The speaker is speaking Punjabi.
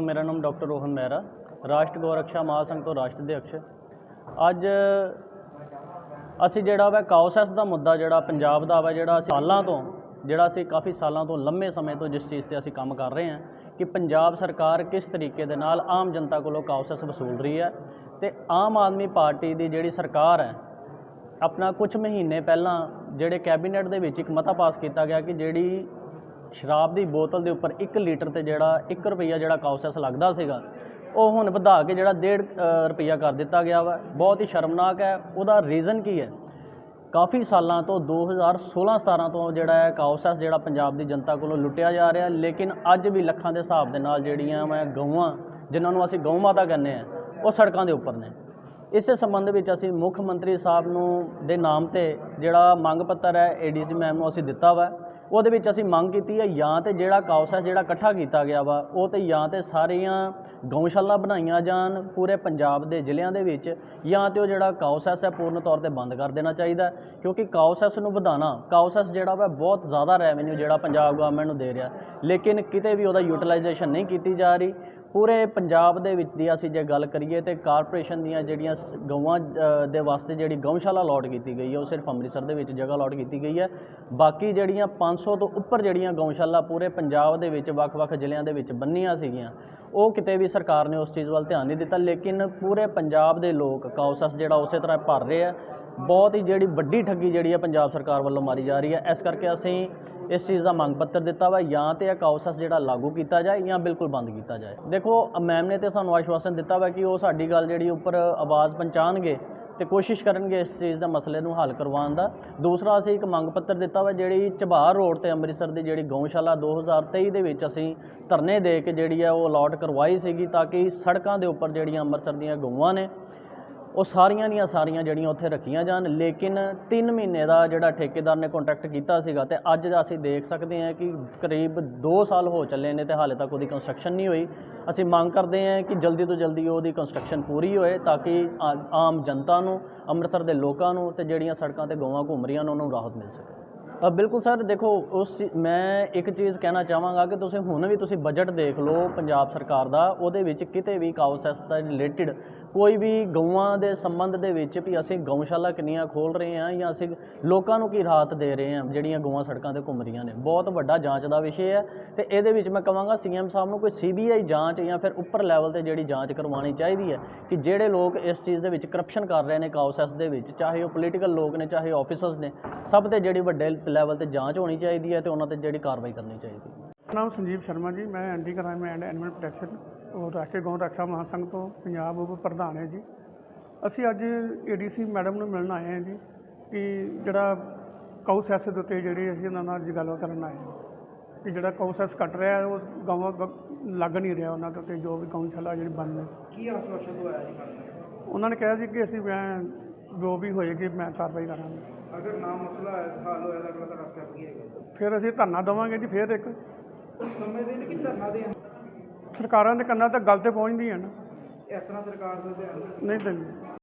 ਮੇਰਾ ਨਾਮ ਡਾਕਟਰ ਰੋਹਨ ਮਹਿਰਾ, ਰਾਸ਼ਟਰ ਗੋਰਖਸ਼ਾ ਮਹਾਸੰਘ ਤੋਂ ਰਾਸ਼ਟਰ ਅਧਿਕਸ਼ ਅੱਜ ਅਸੀਂ ਜਿਹੜਾ ਵਾ ਕਾਉਸੈਸ ਦਾ ਮੁੱਦਾ ਜਿਹੜਾ ਪੰਜਾਬ ਦਾ ਵਾ, ਜਿਹੜਾ ਸਾਲਾਂ ਤੋਂ, ਜਿਹੜਾ ਅਸੀਂ ਕਾਫੀ ਸਾਲਾਂ ਤੋਂ, ਲੰਮੇ ਸਮੇਂ ਤੋਂ ਜਿਸ ਚੀਜ਼ ਤੇ ਅਸੀਂ ਕੰਮ ਕਰ ਰਹੇ ਹਾਂ ਕਿ ਪੰਜਾਬ ਸਰਕਾਰ ਕਿਸ ਤਰੀਕੇ ਦੇ ਨਾਲ ਆਮ ਜਨਤਾ ਕੋਲੋਂ ਕਾਉਸੈਸ ਵਸੂਲ ਰਹੀ ਹੈ ਤੇ ਆਮ ਆਦਮੀ ਪਾਰਟੀ ਦੀ ਜਿਹੜੀ ਸਰਕਾਰ ਹੈ, ਆਪਣਾ ਕੁਝ ਮਹੀਨੇ ਪਹਿਲਾਂ ਜਿਹੜੇ ਕੈਬਨਿਟ ਦੇ ਵਿੱਚ ਇੱਕ ਮਤਾ ਪਾਸ ਕੀਤਾ ਗਿਆ ਕਿ ਜਿਹੜੀ ਸ਼ਰਾਬ ਦੀ ਬੋਤਲ ਦੇ ਉੱਪਰ 1 ਲੀਟਰ ਤੇ ਜਿਹੜਾ 1 ਰੁਪਈਆ ਜਿਹੜਾ ਕਾਉਸੈਸ ਲੱਗਦਾ ਸੀਗਾ, ਉਹ ਹੁਣ ਵਧਾ ਕੇ ਜਿਹੜਾ 1.5 ਰੁਪਈਆ ਕਰ ਦਿੱਤਾ ਗਿਆ ਵਾ। ਬਹੁਤ ਹੀ ਸ਼ਰਮਨਾਕ ਹੈ। ਉਹਦਾ ਰੀਜ਼ਨ ਕੀ ਹੈ? ਕਾਫੀ ਸਾਲਾਂ ਤੋਂ 2016-17 ਤੋਂ ਜਿਹੜਾ ਹੈ ਕਾਉਸੈਸ ਜਿਹੜਾ ਪੰਜਾਬ ਦੀ ਜਨਤਾ ਕੋਲੋਂ ਲੁੱਟਿਆ ਜਾ ਰਿਹਾ। ਲੇਕਿਨ ਅੱਜ ਵੀ ਲੱਖਾਂ ਦੇ ਹਿਸਾਬ ਦੇ ਨਾਲ ਜਿਹੜੀਆਂ ਮੈਂ ਗਊਆਂ, ਜਿਨ੍ਹਾਂ ਨੂੰ ਅਸੀਂ ਗਊ ਮਾਤਾ ਕਹਿੰਦੇ ਆ ਉਹ ਸੜਕਾਂ ਦੇ ਉੱਪਰ ਨੇ। ਇਸੇ ਸੰਬੰਧ ਵਿੱਚ ਅਸੀਂ ਮੁੱਖ ਮੰਤਰੀ ਸਾਹਿਬ ਨੂੰ ਦੇ ਨਾਮ ਤੇ ਜਿਹੜਾ ਮੰਗ ਪੱਤਰ ਹੈ ਏਡੀਸੀ ਮੈਮ ਨੂੰ ਅਸੀਂ ਦਿੱਤਾ ਵਾ। ਉਹਦੇ ਵਿੱਚ ਅਸੀਂ ਮੰਗ ਕੀਤੀ ਹੈ ਜਾਂ ਤੇ ਜਿਹੜਾ ਕਾਉਸੈਸ ਜਿਹੜਾ ਇਕੱਠਾ ਕੀਤਾ ਗਿਆ ਵਾ, ਉਹ ਤੇ ਜਾਂ ਤੇ ਸਾਰੀਆਂ ਗਊਸ਼ਾਲਾ ਬਣਾਈਆਂ ਜਾਣ ਪੂਰੇ ਪੰਜਾਬ ਦੇ ਜ਼ਿਲ੍ਹਿਆਂ ਦੇ ਵਿੱਚ, ਜਾਂ ਤੇ ਉਹ ਜਿਹੜਾ ਕਾਉਸੈਸ ਹੈ ਪੂਰਨ ਤੌਰ ਤੇ ਬੰਦ ਕਰ ਦੇਣਾ ਚਾਹੀਦਾ ਕਿਉਂਕਿ ਕਾਉਸੈਸ ਨੂੰ ਵਧਾਉਣਾ ਕਾਉਸੈਸ ਜਿਹੜਾ ਵਾ ਬਹੁਤ ਜ਼ਿਆਦਾ ਰੈਵਨਿਊ ਜਿਹੜਾ ਪੰਜਾਬ ਗਵਰਨਮੈਂਟ ਨੂੰ ਦੇ ਰਿਹਾ। ਲੇਕਿਨ ਕਿਤੇ ਵੀ ਉਹਦਾ ਯੂਟਿਲਾਈਜੇਸ਼ਨ ਨਹੀਂ ਕੀਤੀ ਜਾ ਰਹੀ। ਪੂਰੇ ਪੰਜਾਬ ਦੇ ਵਿੱਚ ਦੀ ਅਸੀਂ ਜੇ ਗੱਲ ਕਰੀਏ ਤੇ ਕਾਰਪੋਰੇਸ਼ਨ ਦੀਆਂ ਜਿਹੜੀਆਂ ਸ- ਗਊਆਂ ਦੇ ਵਾਸਤੇ ਜਿਹੜੀ ਗਊਸ਼ਾਲਾ ਅਲਾਟ ਕੀਤੀ ਗਈ ਹੈ, ਉਹ ਸਿਰਫ ਅੰਮ੍ਰਿਤਸਰ ਦੇ ਵਿੱਚ ਜਗ੍ਹਾ ਅਲਾਟ ਕੀਤੀ ਗਈ ਹੈ। ਬਾਕੀ ਜਿਹੜੀਆਂ 500 ਤੋਂ ਉੱਪਰ ਜਿਹੜੀਆਂ ਗਊਸ਼ਾਲਾ ਪੂਰੇ ਪੰਜਾਬ ਦੇ ਵਿੱਚ ਵੱਖ-ਵੱਖ ਜ਼ਿਲ੍ਹਿਆਂ ਦੇ ਵਿੱਚ ਬੰਨੀਆਂ ਸੀਗੀਆਂ ਉਹ ਕਿਤੇ ਵੀ ਸਰਕਾਰ ਨੇ ਉਸ ਚੀਜ਼ ਵੱਲ ਧਿਆਨ ਨਹੀਂ ਦਿੱਤਾ, ਲੇਕਿਨ ਪੂਰੇ ਪੰਜਾਬ ਦੇ ਲੋਕ ਕਾਉਸਸ ਜਿਹੜਾ ਉਸੇ ਤਰ੍ਹਾਂ ਭਰ ਰਹੇ ਆ, ਬਹੁਤ ਹੀ ਜਿਹੜੀ ਵੱਡੀ ਠੱਗੀ ਜਿਹੜੀ ਹੈ ਪੰਜਾਬ ਸਰਕਾਰ ਵੱਲੋਂ ਮਾਰੀ ਜਾ ਰਹੀ ਹੈ ਇਸ ਕਰਕੇ ਅਸੀਂ ਇਸ ਚੀਜ਼ ਦਾ ਮੰਗ ਪੱਤਰ ਦਿੱਤਾ ਵਾ, ਜਾਂ ਤੇ ਇਹ ਕਾਉਸਸ ਜਿਹੜਾ ਲਾਗੂ ਕੀਤਾ ਜਾਏ, ਜਾਂ ਬਿਲਕੁਲ ਬੰਦ ਕੀਤਾ ਜਾਏ। ਦੇਖੋ ਮੈਮ ਨੇ ਤੇ ਸਾਨੂੰ ਆਸ਼ਵਾਸਨ ਦਿੱਤਾ ਵਾ ਕਿ ਉਹ ਸਾਡੀ ਗੱਲ ਜਿਹੜੀ ਉੱਪਰ ਆਵਾਜ਼ ਪਹੁੰਚਾਉਣਗੇ ਤੇ ਕੋਸ਼ਿਸ਼ ਕਰਨਗੇ ਇਸ ਚੀਜ਼ ਦਾ ਮਸਲੇ ਨੂੰ ਹੱਲ ਕਰਵਾਉਣ ਦਾ। ਦੂਸਰਾ, ਅਸੀਂ ਇੱਕ ਮੰਗ ਪੱਤਰ ਦਿੱਤਾ ਵਾ, ਜਿਹੜੀ ਚਬਾਰ ਰੋਡ ਤੇ ਅੰਮ੍ਰਿਤਸਰ ਦੀ ਜਿਹੜੀ ਗਊਸ਼ਾਲਾ 2023 ਦੇ ਵਿੱਚ ਅਸੀਂ ਧਰਨੇ ਦੇ ਕੇ ਜਿਹੜੀ ਆ ਉਹ ਅਲਾਟ ਕਰਵਾਈ ਸੀਗੀ, ਤਾਂ ਕਿ ਸੜਕਾਂ ਦੇ ਉੱਪਰ ਜਿਹੜੀਆਂ ਅੰਮ੍ਰਿਤਸਰ ਦੀਆਂ ਗਊਆਂ ਨੇ ਉਹ ਸਾਰੀਆਂ ਦੀਆਂ ਸਾਰੀਆਂ ਜਿਹੜੀਆਂ ਉੱਥੇ ਰੱਖੀਆਂ ਜਾਣ, ਲੇਕਿਨ 3 ਮਹੀਨੇ ਦਾ ਜਿਹੜਾ ਠੇਕੇਦਾਰ ਨੇ ਕੰਟਰੈਕਟ ਕੀਤਾ ਸੀਗਾ ਤੇ ਅੱਜ ਦਾ ਅਸੀਂ ਦੇਖ ਸਕਦੇ ਹਾਂ ਕਿ ਕਰੀਬ 2 ਸਾਲ ਹੋ ਚੱਲੇ ਨੇ ਤੇ ਹਾਲੇ ਤੱਕ ਉਹਦੀ ਕੰਸਟਰਕਸ਼ਨ ਨਹੀਂ ਹੋਈ। ਅਸੀਂ ਮੰਗ ਕਰਦੇ ਹਾਂ ਕਿ ਜਲਦੀ ਤੋਂ ਜਲਦੀ ਉਹਦੀ ਕੰਸਟਰਕਸ਼ਨ ਪੂਰੀ ਹੋਏ ਤਾਂ ਕਿ ਆਮ ਜਨਤਾ ਨੂੰ, ਅੰਮ੍ਰਿਤਸਰ ਦੇ ਲੋਕਾਂ ਨੂੰ ਤੇ ਜਿਹੜੀਆਂ ਸੜਕਾਂ ਤੇ ਗਊਆਂ ਘੁੰਮ ਰਹੀਆਂ ਨੇ, ਉਹਨਾਂ ਨੂੰ ਰਾਹਤ ਮਿਲ ਸਕੇ। ਬਿਲਕੁਲ ਸਰ, ਦੇਖੋ, ਉਸ ਚੀ- ਮੈਂ ਇੱਕ ਚੀਜ਼ ਕਹਿਣਾ ਚਾਹਾਂਗਾ ਕਿ ਤੁਸੀਂ ਹੁਣ ਵੀ ਤੁਸੀਂ ਬਜਟ ਦੇਖ ਲਓ ਪੰਜਾਬ ਸਰਕਾਰ ਦਾ, ਉਹਦੇ ਵਿੱਚ ਕਿਤੇ ਵੀ ਕਾਉਸੈਸ ਦਾ ਰਿਲੇਟਡ ਕੋਈ ਵੀ ਗਊਆਂ ਦੇ ਸੰਬੰਧ ਦੇ ਵਿੱਚ ਵੀ ਅਸੀਂ ਗਊਸ਼ਾਲਾ ਕਿੰਨੀਆਂ ਖੋਲ ਰਹੇ ਹਾਂ ਜਾਂ ਅਸੀਂ ਲੋਕਾਂ ਨੂੰ ਕੀ ਰਾਹਤ ਦੇ ਰਹੇ ਹਾਂ, ਜਿਹੜੀਆਂ ਗਊਆਂ ਸੜਕਾਂ ਤੇ ਘੁੰਮ ਰਹੀਆਂ ਨੇ। ਬਹੁਤ ਵੱਡਾ ਜਾਂਚ ਦਾ ਵਿਸ਼ੇ ਹੈ ਤੇ ਇਹਦੇ ਵਿੱਚ ਮੈਂ ਕਹਾਂਗਾ ਸੀਐਮ ਸਾਹਿਬ ਨੂੰ ਕੋਈ ਸੀਬੀਆਈ ਜਾਂਚ ਜਾਂ ਫਿਰ ਉੱਪਰ ਲੈਵਲ ਤੇ ਜਿਹੜੀ ਜਾਂਚ ਕਰਵਾਉਣੀ ਚਾਹੀਦੀ ਹੈ ਕਿ ਜਿਹੜੇ ਲੋਕ ਇਸ ਚੀਜ਼ ਦੇ ਵਿੱਚ ਕਰਪਸ਼ਨ ਕਰ ਰਹੇ ਨੇ ਕਾਉਸੈਸ ਦੇ ਵਿੱਚ, ਚਾਹੇ ਉਹ ਪੋਲੀਟੀਕਲ ਲੋਕ ਨੇ, ਚਾਹੇ ਆਫੀਸਰਸ ਨੇ, ਸਭ ਤੇ ਜਿਹੜੀ ਵੱਡੇ ਲੈਵਲ ਤੇ ਜਾਂਚ ਹੋਣੀ ਚਾਹੀਦੀ ਹੈ ਤੇ ਉਹਨਾਂ ਤੇ ਜਿਹੜੀ ਕਾਰਵਾਈ ਕਰਨੀ ਚਾਹੀਦੀ ਹੈ। ਮੇਰਾ ਨਾਮ ਸੰਜੀਵ ਸ਼ਰਮਾ ਜੀ ਮੈਂ anti crime and animal protection ਉਹ ਰਾਸ਼ਟਰੀ ਗਊ ਰੱਖਿਆ ਮਹਾਸੰਘ ਤੋਂ ਪੰਜਾਬ ਉਪ ਪ੍ਰਧਾਨ ਹੈ ਜੀ। ਅਸੀਂ ਅੱਜ ਏਡੀਸੀ ਮੈਡਮ ਨੂੰ ਮਿਲਣ ਆਏ ਹਾਂ ਜੀ ਕਿ ਜਿਹੜਾ ਕਾਊ ਸੈਸ ਦੇ ਉੱਤੇ ਜਿਹੜੀ ਅਸੀਂ ਉਹਨਾਂ ਨਾਲ ਅੱਜ ਗੱਲ ਕਰਨ ਆਏ ਹਾਂ ਕਿ ਜਿਹੜਾ ਕਾਊ ਸੈਸ ਕੱਟ ਰਿਹਾ ਹੈ, ਉਹ ਗਾਵਾਂ ਲੱਗ ਨਹੀਂ ਰਿਹਾ ਉਹਨਾਂ ਦੇ ਉੱਤੇ ਜੋ ਵੀ ਗਊਸ਼ਾਲਾ ਜਿਹੜੀ ਬਣ ਰਹੀ ਕੀ ਆਸ਼ਵਾਸਨ ਦਵਾਇਆ ਜੀ ਕਰਦੇ ਉਹਨਾਂ ਨੇ ਕਿਹਾ ਸੀ ਕਿ ਅਸੀਂ ਮੈਂ ਜੋ ਵੀ ਹੋਏਗੀ ਮੈਂ ਕਾਰਵਾਈ ਕਰਾਂਗਾ। ਅਗਰ ਨਾ ਮਸਲਾ ਹੱਲ ਹੋਇਆ ਤਾਂ ਅਗਲਾ ਤੁਹਾਡਾ ਸਟੈਪ ਕੀ ਹੈਗਾ ਫਿਰ ਅਸੀਂ ਧਰਨਾ ਦੇਵਾਂਗੇ ਜੀ ਫਿਰ ਇੱਕ। ਸਮਝਦੇ ਨੇ ਕਿ ਧਰਨਾ ਦੇਣ? ਸਰਕਾਰਾਂ ਦੇ ਕੰਨਾਂ ਤੱਕ ਗੱਲ ਤੇ ਪਹੁੰਚਦੀ ਹੈ ਨਾ। ਇਸ ਤਰ੍ਹਾਂ ਸਰਕਾਰ ਦੇ ਧਿਆਨ ਨਹੀਂ ਦਿੰਦੀ